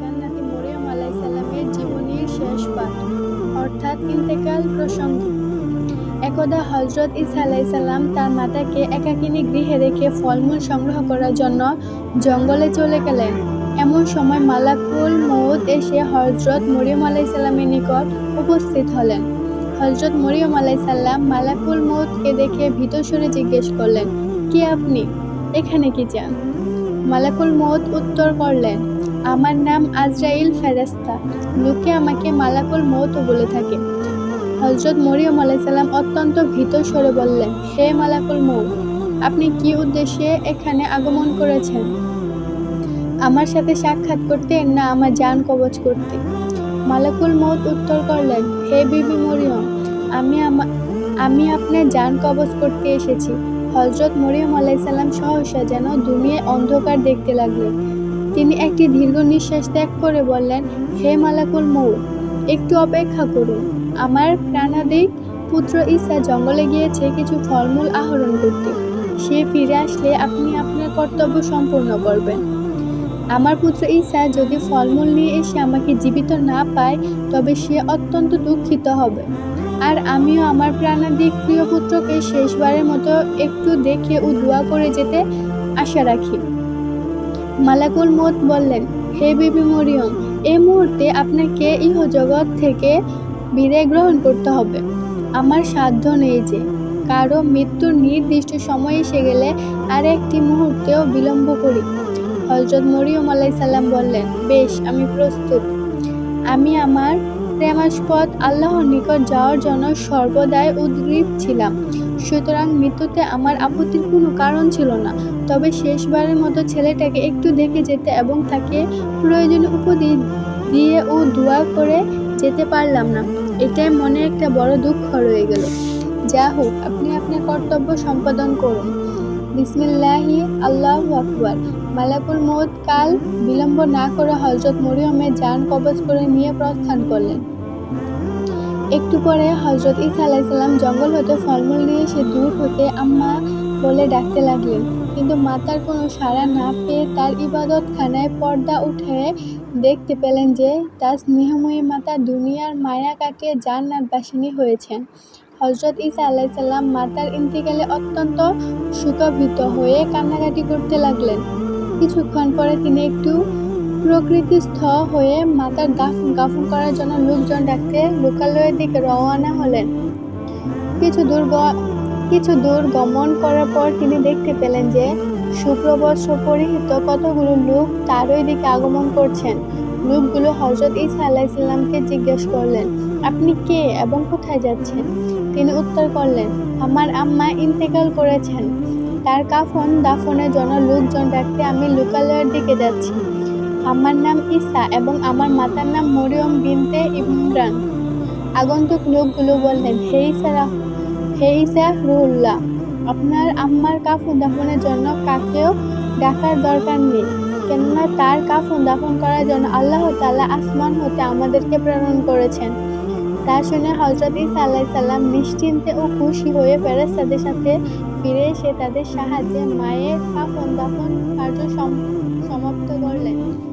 জান্নাতি মরিয়ম আলাইসাল্লামের জীবনীর শেষ পাঠ, অর্থাৎ ইন্তেকাল প্রসঙ্গ। একদা হজরত ইসা আলাইসাল্লাম তার মাতাকে একাকিনী গৃহে রেখে ফলমূল সংগ্রহ করার জন্য জঙ্গলে চলে গেলেন। এমন সময় মালাকুল মৌদ এসে হজরত মরিয়ম আলাইসাল্লামের নিকট উপস্থিত হলেন। হজরত মরিয়ম আলাইসাল্লাম মালাকুল মৌদকে দেখে ভীত সুরে জিজ্ঞেস করলেন, কি আপনি? এখানে কি চান? মালাকুল মৌদ উত্তর করলেন আমার নাম আজরাইল ফেরেস্তা লোকে আমাকে মালাকুল মৌতও বলে থাকে। হজরত মরিয়ম আলাইসাল্লাম অত্যন্ত ভীত স্বরে বললেন, হে মালাকুল মৌত আপনি কি উদ্দেশ্যে এখানে আগমন করেছেন? আমার সাথে সাক্ষাৎ করতে না আমার জান কবচ করতে। মালাকুল মৌত উত্তর করলেন, হে বিবি মরিয়ম, আমি আমা- আপনার জান কবচ করতে এসেছি। হজরত মরিয়ম আলাইসাল্লাম সহসা যেন দুনিয়ায় অন্ধকার দেখতে লাগলেন। তিনি একটি দীর্ঘ নিঃশ্বাস ত্যাগ করে বললেন, হে মালাকুল মৌত একটু অপেক্ষা করুন। আমার প্রাণাদিক পুত্র ঈসা জঙ্গলে গিয়েছে কিছু ফলমূল আহরণ করতে। সে ফিরে আসলে আপনি আপনার কর্তব্য সম্পূর্ণ করবেন। আমার পুত্র ঈসা যদি ফলমূল নিয়ে এসে আমাকে জীবিত না পায়, তবে সে অত্যন্ত দুঃখিত হবে। আর আমিও আমার প্রাণাদিক প্রিয় পুত্রকে শেষবারের মতো একটু দেখে ও করে যেতে আশা রাখি। মালাকুল মত বললেন, হে বিবি মরিয়ম এই মুহূর্তে আপনাকে ইহজগৎ থেকে বিদায় গ্রহণ করতে হবে। আমার সাধ্য নেই যে কারও মৃত্যুর নির্দিষ্ট সময় এসে গেলে আর একটি মুহূর্তেও বিলম্ব করি। হজরত মরিয়ম আলাইসাল্লাম বললেন, বেশ, আমি প্রস্তুত। আমি আমার প্রেমাস্পদ আল্লাহর নিকট যাওয়ার জন্য সর্বদাই উদ্গ্রীব ছিলাম। সুতরাং মৃত্যুতে আমার আপত্তির কোনো কারণ ছিল না। তবে শেষবারের মতো ছেলেটাকে একটু দেখে যেতে এবং তাকে প্রয়োজনীয় উপদেশ দিয়ে ও দোয়া করে যেতে পারলাম না। এটাই মনে একটা বড় দুঃখ রয়ে গেল। যা হোক, আপনি আপনার কর্তব্য সম্পাদন করুন। বিসমিল্লাহি, আল্লাহ আকবর। মালাকুল মৌত কাল বিলম্ব না করে হজরত মরিয়মের যান কবজ করে নিয়ে প্রস্থান করলেন। একটু পরে হজরত ইসা আলাইসাল্লাম জঙ্গল হতে ফলমূল নিয়ে সে দূর হতে আম্মা বলে ডাকতে লাগলেন। কিন্তু মাতার কোনো সাড়া না পেয়ে তার ইবাদতখানায় পর্দা উঠে দেখতে পেলেন যে তার স্নেহময়ী মাতা দুনিয়ার মায়া কাটিয়ে জান্নাতবাসিনী হয়েছেন। হজরত ইসা আলাইসাল্লাম মাতার ইন্তিকালে অত্যন্ত সুখভীত হয়ে কান্নাকাটি করতে লাগলেন। কিছুক্ষণ পরে তিনি একটু প্রকৃতিস্থ হয়ে মাতার দাফন কাফন করার জন্য লোকজন ডাকতে লোকালয়ের দিকে রওনা হলেন। কিছু দূর কিছু দূর গমন করার পর তিনি দেখতে পেলেন যে শুভ্রবস্ত্র পরিহিত কতগুলো লোক তার ওই দিকে আগমন করছেন। লোকগুলো হজরত ইসা আলাইসাল্লামকে জিজ্ঞেস করলেন, আপনি কে এবং কোথায় যাচ্ছেন? তিনি উত্তর করলেন, আমার আম্মা ইন্তেকাল করেছেন। তার কাফন দাফনের জন্য লোকজন ডাকতে আমি লোকালয়ের দিকে যাচ্ছি। আমার নাম ঈসা এবং আমার মাতার নাম মরিয়ম বিনতে ইমরান। আগন্তুক লোকগুলো বললেন, হে ঈসা রাহ- হে ঈসা রুহুল্লাহ, আপনার আম্মার কাফন দাফনের জন্য কাকেও ডাকার দরকার নেই। কেননা তার কাফন দাফন করার জন্য আল্লাহ তাআলা আসমান হতে আমাদেরকে প্রেরণ করেছেন। তা শুনে হজরত ইসা আলাইসাল্লাম নিশ্চিন্তে ও খুশি হয়ে ফেরেস্তাদের সাথে ফিরে এসে তাদের সাহায্যে মায়ের কাফন দাফন কার্য সম- সমাপ্ত করলেন।